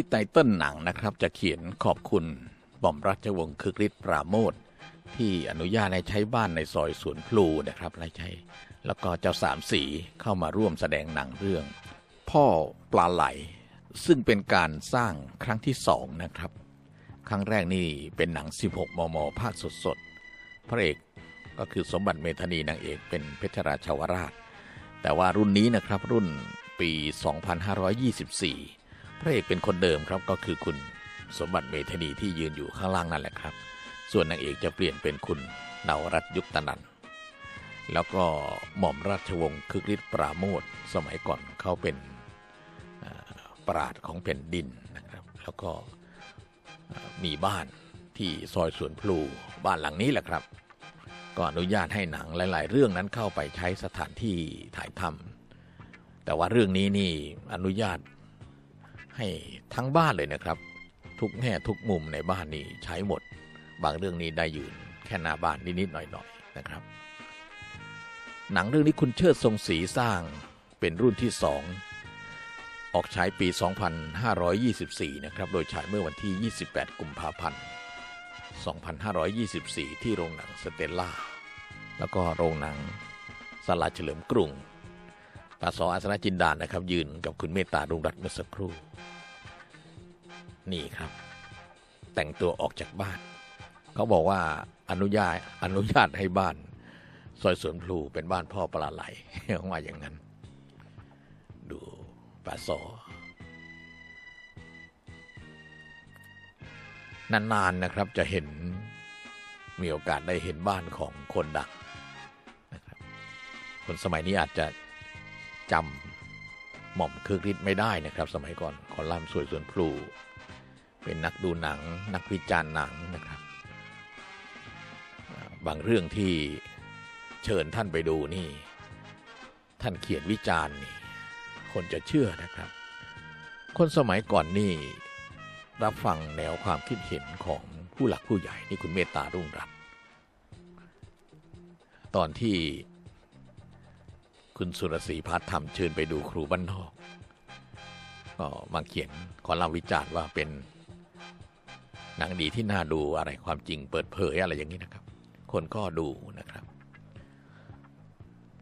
ที่ไตเติ้ลหนังนะครับ จะเขียนขอบคุณบอมราชวงศ์คึกฤทธิ์ปราโมทที่อนุญาตให้ใช้บ้านในซอยสวนพลูนะครับและใช้แล้วก็เจ้าสามสีเข้ามาร่วมแสดงหนังเรื่อง พ่อปลาไหล ซึ่งเป็นการสร้างครั้งที่สองนะครับ ครั้งแรกนี่เป็นหนัง 16 มม ภาคสดๆ พระเอกก็คือสมบัติเมธานีนางเอกเป็นเพชรราชวราช แต่ว่ารุ่นนี้นะครับรุ่นปี 2524 พระเอกเป็นคนเดิมครับก็คือคุณสมบัติเมธานีที่ยืนอยู่ข้างล่างนั่นแหละครับ ส่วนนางเอกจะเปลี่ยนเป็นคุณนวรัตยุคตนันแล้วก็หม่อมราชวงศ์คึกฤทธิ์ปราโมทสมัยก่อนเขาเป็นปราดของแผ่นดินนะครับ แล้วก็มีบ้านที่ซอยสวนพลูบ้านหลังนี้แหละครับ ก็อนุญาตให้หนังหลาย ๆ เรื่องนั้นเข้าไปใช้สถานที่ถ่ายทำแต่ว่าเรื่องนี้นี่อนุญาต ให้ทั้งบ้านเลยนะครับ ทุกแง่ทุกมุมในบ้านนี่ใช้หมด บางเรื่องนี้ได้ยืนแค่หน้าบ้านนิดๆหน่อยๆนะครับ หนังเรื่องนี้คุณเชิดทรงศรีสร้างเป็นรุ่นที่สองออกฉายปี 2524 นะครับ โดยฉายเมื่อวันที่ 28 กุมภาพันธ์ 2524 ที่โรงหนังสเตลล่า แล้วก็โรงหนังสลาเฉลิมกรุง ปาสออาสนะจินดานนะครับ ยืนกับคุณเมตตาดุงรัตเมื่อสักครู่ นี่ครับ แต่งตัวออกจากบ้าน เขาบอกว่าอนุญาตอนุญาตให้บ้านซอยสวนพลูเป็นบ้านพ่อปลาไหลเขาว่าอย่างนั้น ดูปาสอนานๆนะครับจะเห็นมีโอกาสได้เห็นบ้านของคนดังนะครับคนสมัยนี้อาจจะ จำหม่อมคึกฤทธิ์ไม่ได้นะครับ สมัยก่อนคอลัมน์สวยส่วนพลูเป็นนักดูหนัง นักวิจารณ์หนังนะครับ บางเรื่องที่เชิญท่านไปดูนี่ ท่านเขียนวิจารณ์นี่คนจะเชื่อนะครับ คนสมัยก่อนนี่รับฟังแนวความคิดเห็นของผู้หลักผู้ใหญ่นี่คุณเมตตารุ่งรัตน์ตอนที่ คุณสุรศรีพัฒน์ทำเชิญไปดูครูบ้านนอก ก็มาเขียนคอลัมวิจารณ์ว่าเป็นหนังดีที่น่าดูอะไรความจริงเปิดเผยอะไรอย่างนี้นะครับ คนก็ดูนะครับ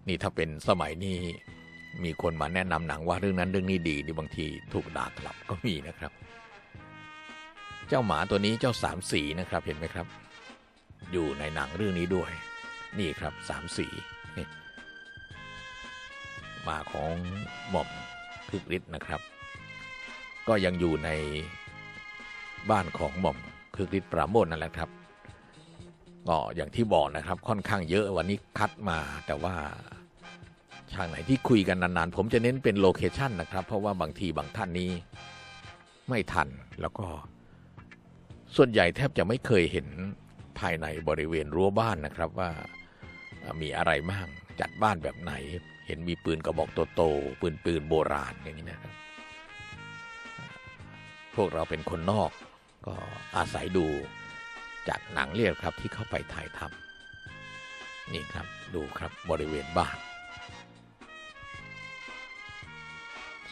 นี่ถ้าเป็นสมัยนี้มีคนมาแนะนำหนังว่าเรื่องนั้นเรื่องนี้ดีนี่บางทีถูกด่ากลับก็มีนะครับ เจ้าหมาตัวนี้เจ้าสามสีนะครับเห็นไหมครับ อยู่ในหนังเรื่องนี้ด้วย นี่ครับสามสีนี่ มาของหม่อมคึกฤทธิ์นะครับ ก็ยังอยู่ในบ้านของหม่อมคึกฤทธิ์ปราโมทนั่นแหละครับก็อย่างที่บอกนะครับค่อนข้างเยอะวันนี้คัดมาแต่ว่าฉากไหนที่คุยกันนานๆ ผมจะเน้นเป็นโลเคชันนะครับ เพราะว่าบางทีบางท่านนี้ไม่ทันแล้วก็ ส่วนใหญ่แทบจะไม่เคยเห็นภายในบริเวณรั้วบ้านนะครับว่ามีอะไรบ้าง จัดบ้านแบบไหน เห็นมีปืนกระบอกโตๆปืนปืนโบราณอย่างนี้นะครับ พวกเราเป็นคนนอกก็อาศัยดูจากหนังเรียกครับที่เข้าไปถ่ายทำนี่ครับดูครับบริเวณบ้าน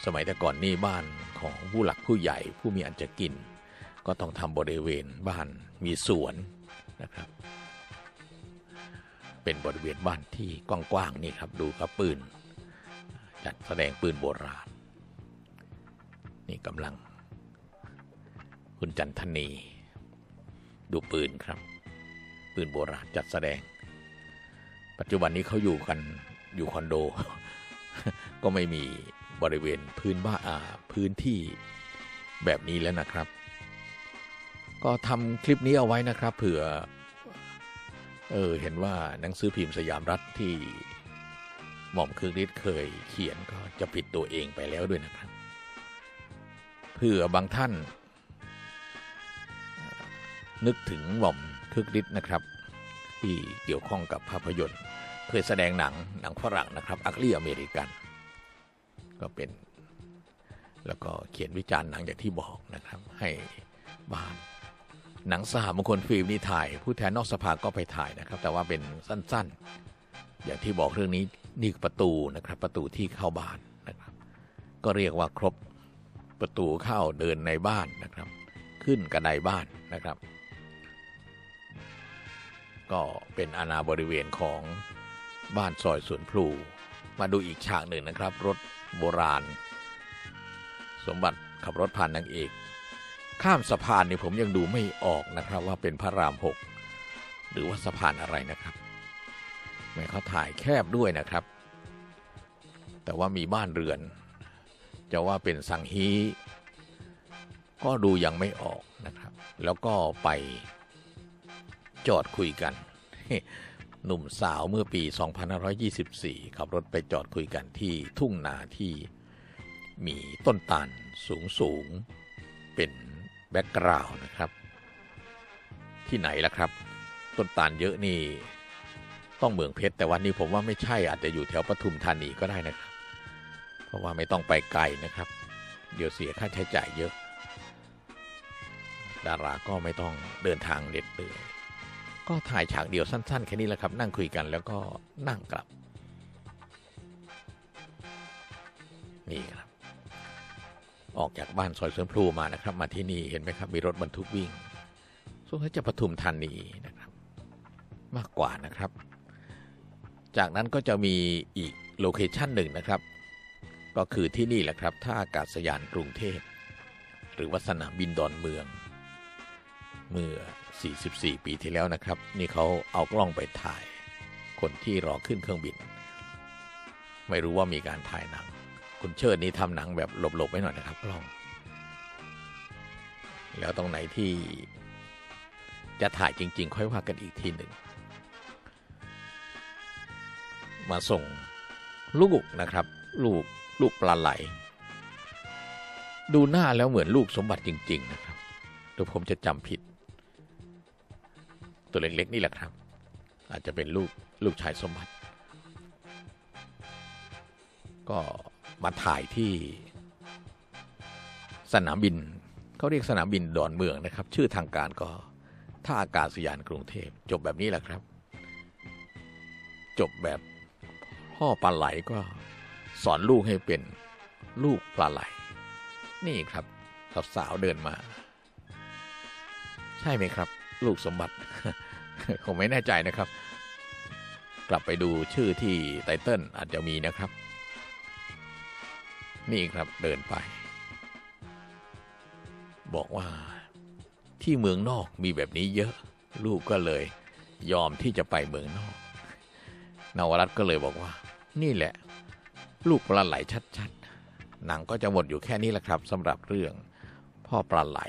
สมัยแต่ก่อนนี่บ้านของผู้หลักผู้ใหญ่ผู้มีอันจะกิน ก็ต้องทำบริเวณบ้านมีสวนนะครับ เป็นบริเวณบ้านที่กว้างๆนี่ครับดูครับปืน จัดแสดงปืนโบราณ นี่กำลัง คุณจันทนี ดูปืนครับ ปืนโบราณจัดแสดง ปัจจุบันนี้เขาอยู่กันอยู่คอนโด ก็ไม่มีบริเวณพื้นบ้านอ่าพื้นที่แบบนี้แล้วนะครับ ก็ทำคลิปนี้เอาไว้นะครับ เผื่อ เออเห็นว่าหนังสือพิมพ์สยามรัฐที่หม่อมคึกฤทธิ์เคยเขียนก็จะผิดตัวเองไปแล้วด้วยนะครับเผื่อบางท่าน นึกถึงหม่อมคึกฤทธิ์นะครับ ที่เกี่ยวข้องกับภาพยนตร์ เคยแสดงหนังหนังฝรั่งนะครับ อักลี่อเมริกัน ก็เป็น แล้วก็เขียนวิจารณ์หนังอย่างที่บอกนะครับ ให้บ้าน หนังสหมงคลฟิล์มนี่ถ่าย ผู้แทนนอกสภาก็ไปถ่ายนะครับ แต่ว่าเป็นสั้นๆ อย่างที่บอกเรื่องนี้นี่ประตูนะครับ ประตูที่เข้าบ้านนะครับ ก็เรียกว่าครบประตูเข้าเดินในบ้านนะครับ ขึ้นกระไดบ้านนะครับ ก็เป็นอาณาบริเวณของบ้านซอยสวนพลู มาดูอีกฉากหนึ่งนะครับ รถโบราณ สมบัติขับรถผ่านนางเอก ข้ามสะพานเนี่ยผมยังดูไม่ออกนะครับ ว่าเป็นพระรามหกหรือว่าสะพานอะไรนะครับแม้เขาถ่ายแคบด้วยนะครับ แต่ว่ามีบ้านเรือน จะว่าเป็นสังฮีก็ดูยังไม่ออกนะครับ แล้วก็ไปจอดคุยกัน หนุ่มสาวเมื่อปี 2524 ขับรถไปจอดคุยกันที่ทุ่งนาที่มีต้นตาลสูงสูงเป็น แบ็กกราวน์นะครับ ที่ไหนล่ะครับ ต้นตาลเยอะนี่ ต้องเมืองเพชรแต่วันนี้ผมว่าไม่ใช่อาจจะอยู่แถวปทุมธานีก็ได้นะครับ เพราะว่าไม่ต้องไปไกลนะครับ เดี๋ยวเสียค่าใช้จ่ายเยอะ ดาราก็ไม่ต้องเดินทางเด็ดเดือยก็ถ่ายฉากเดียวสั้นๆแค่นี้แหละครับ นั่งคุยกันแล้วก็นั่งกลับ นี่ครับ ออกจากบ้านซอยเสวนพลูมานะครับ มาที่นี่เห็นไหมครับ มีรถบรรทุกวิ่งสงสัยจะปทุมธานีนะครับ มากกว่านะครับ จากนั้นก็จะมีอีกโลเคชันหนึ่งนะครับ ก็คือที่นี่แหละครับท่าอากาศยานกรุงเทพหรือว่าสนาบินดอนเมือง เมื่อ 44 ปีที่แล้วนะครับ นี่เขาเอากล้องไปถ่าย คนที่รอขึ้นเครื่องบิน ไม่รู้ว่ามีการถ่ายหนัง คุณเชิดนี่ทำหนังแบบหลบๆไว้หน่อยนะครับกล้อง แล้วตรงไหนที่จะถ่ายจริง ๆ ค่อยว่ากันอีกทีหนึ่ง มาส่งลูกนะครับ ลูกลูกปลาไหล ดูหน้าแล้วเหมือนลูกสมบัติจริง ๆ นะครับหรือผมจะจำผิด ตัวเล็ก ๆ นี่แหละครับ อาจจะเป็นลูกลูกชายสมบัติก็ มาถ่ายที่สนามบินเขาเรียกสนามบินดอนเมืองนะครับ ชื่อทางการก็ท่าอากาศยานกรุงเทพจบแบบนี้แหละครับ จบแบบพ่อปลาไหลก็สอนลูกให้เป็นลูกปลาไหล นี่ครับสาวๆเดินมา ใช่ไหมครับ ลูกสมบัติผมไม่แน่ใจนะครับ กลับไปดูชื่อที่ไตเติลอาจจะมีนะครับ นี่ครับเดินไป บอกว่าที่เมืองนอกมีแบบนี้เยอะ ลูกก็เลยยอมที่จะไปเมืองนอก นวรัตน์ก็เลยบอกว่า นี่แหละ ลูกปลาไหลชัดๆหนังก็จะหมดอยู่แค่นี้แหละครับสำหรับเรื่องพ่อปลาไหล